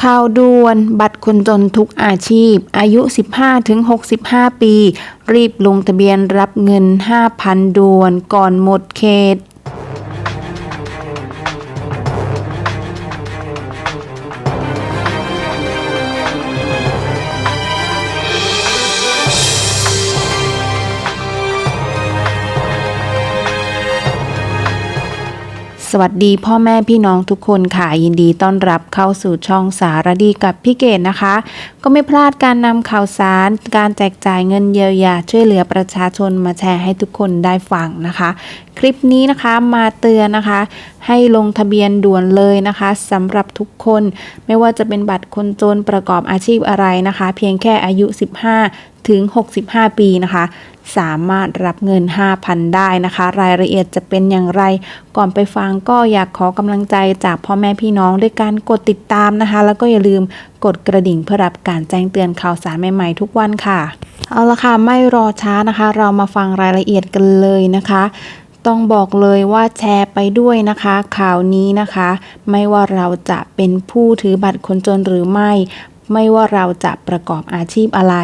ข่าวด่วน บัตรคนจนทุกอาชีพ อายุ 15-65 ปี รีบลงทะเบียนรับเงิน 5,000 ด่วนก่อนหมดเขต สวัสดีพ่อแม่พี่น้องทุกคนค่ะยินดีต้อนรับเข้าสู่ช่องสารดีกับพี่เกดนะคะ ก็ไม่พลาดการนำข่าวสาร การแจกจ่ายเงินเยียวยาช่วยเหลือประชาชนมาแชร์ให้ทุกคนได้ฟังนะคะ คลิปนี้นะคะมาเตือนนะคะ ให้ลงทะเบียนด่วนเลยนะคะสำหรับทุกคน ไม่ว่าจะเป็นบัตรคนจนประกอบอาชีพอะไรนะคะ เพียงแค่อายุ 15 ถึง 65 ปีนะคะ สามารถรับเงิน 5,000 ได้นะคะ รายละเอียดจะเป็นอย่างไร ก่อนไปฟังก็อยากขอกำลังใจจากพ่อแม่พี่น้องด้วยการกดติดตามนะคะ แล้วก็อย่าลืมกดกระดิ่งเพื่อรับการแจ้งเตือนข่าวสารใหม่ๆทุกวันค่ะ เอาละค่ะไม่รอช้านะคะ เรามาฟังรายละเอียดกันเลยนะคะต้องบอกเลยว่าแชร์ไปด้วยนะคะ ข่าวนี้นะคะ ไม่ว่าเราจะเป็นผู้ถือบัตรคนจนหรือไม่ ไม่ว่าเราจะประกอบอาชีพอะไร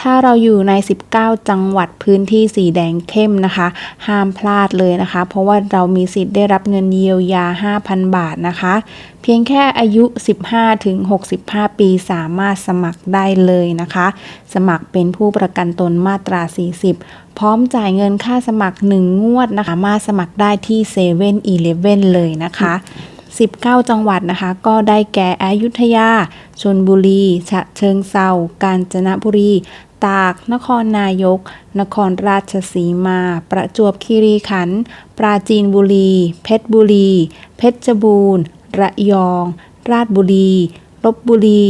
ถ้าเราอยู่ใน 19 จังหวัดพื้นที่สีแดงเข้มนะคะ ห้ามพลาดเลยนะคะ เพราะว่าเรามีสิทธิ์ได้รับเงินเยียวยา 5,000 บาทนะคะ เพียงแค่อายุ 15 ถึง 65 ปีสามารถสมัครได้เลยนะคะ สมัครเป็นผู้ประกันตนมาตรา 40 พร้อมจ่ายเงินค่าสมัคร 1 งวดนะคะสามารถสมัครได้ที่7 e เ e ่ e อเลยนะคะ 19 จังหวัดนะคะ ก็ได้แก่อยุธยา ชนบุรี ฉะเชิงเซากาญจนบุรี ตาก นครนายก นครราชสีมา ประจวบคีรีขันธ์ ปราจีนบุรี เพชรบุรี เพชรบูรณ์ ระยอง ราชบุรี ลบบุรี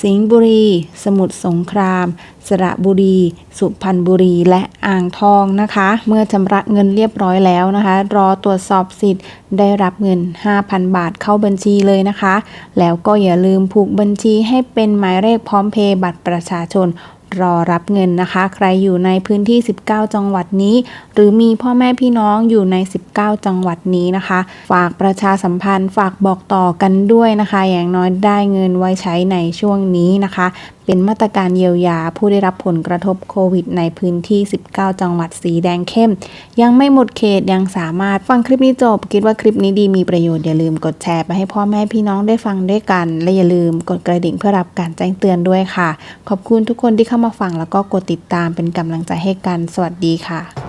สิงห์บุรี สมุทรสงคราม สระบุรี สุพรรณบุรี และอ่างทองนะคะ เมื่อชำระเงินเรียบร้อยแล้วนะคะ รอตรวจสอบสิทธิ์ได้รับเงิน 5,000 บาทเข้าบัญชีเลยนะคะ แล้วก็อย่าลืมผูกบัญชีให้เป็นหมายเลขพร้อมเพย์บัตรประชาชน รอรับเงินนะคะ ใครอยู่ในพื้นที่ 19 จังหวัดนี้ หรือมีพ่อแม่พี่น้องอยู่ใน 19 จังหวัดนี้นะคะ ฝากประชาสัมพันธ์ ฝากบอกต่อกันด้วยนะคะ อย่างน้อยได้เงินไว้ใช้ในช่วงนี้นะคะ เป็นมาตรการเยียวยาผู้ได้รับผลกระทบโควิดในพื้นที่ 19 จังหวัดสีแดงเข้ม ยังไม่หมดเขตยังสามารถฟังคลิปนี้จบ คิดว่าคลิปนี้ดีมีประโยชน์อย่าลืมกดแชร์ไปให้พ่อแม่พี่น้องได้ฟังด้วยกัน และอย่าลืมกดกระดิ่งเพื่อรับการแจ้งเตือนด้วยค่ะ ขอบคุณทุกคนที่เข้ามาฟังแล้วก็กดติดตามเป็นกำลังใจให้กัน สวัสดีค่ะ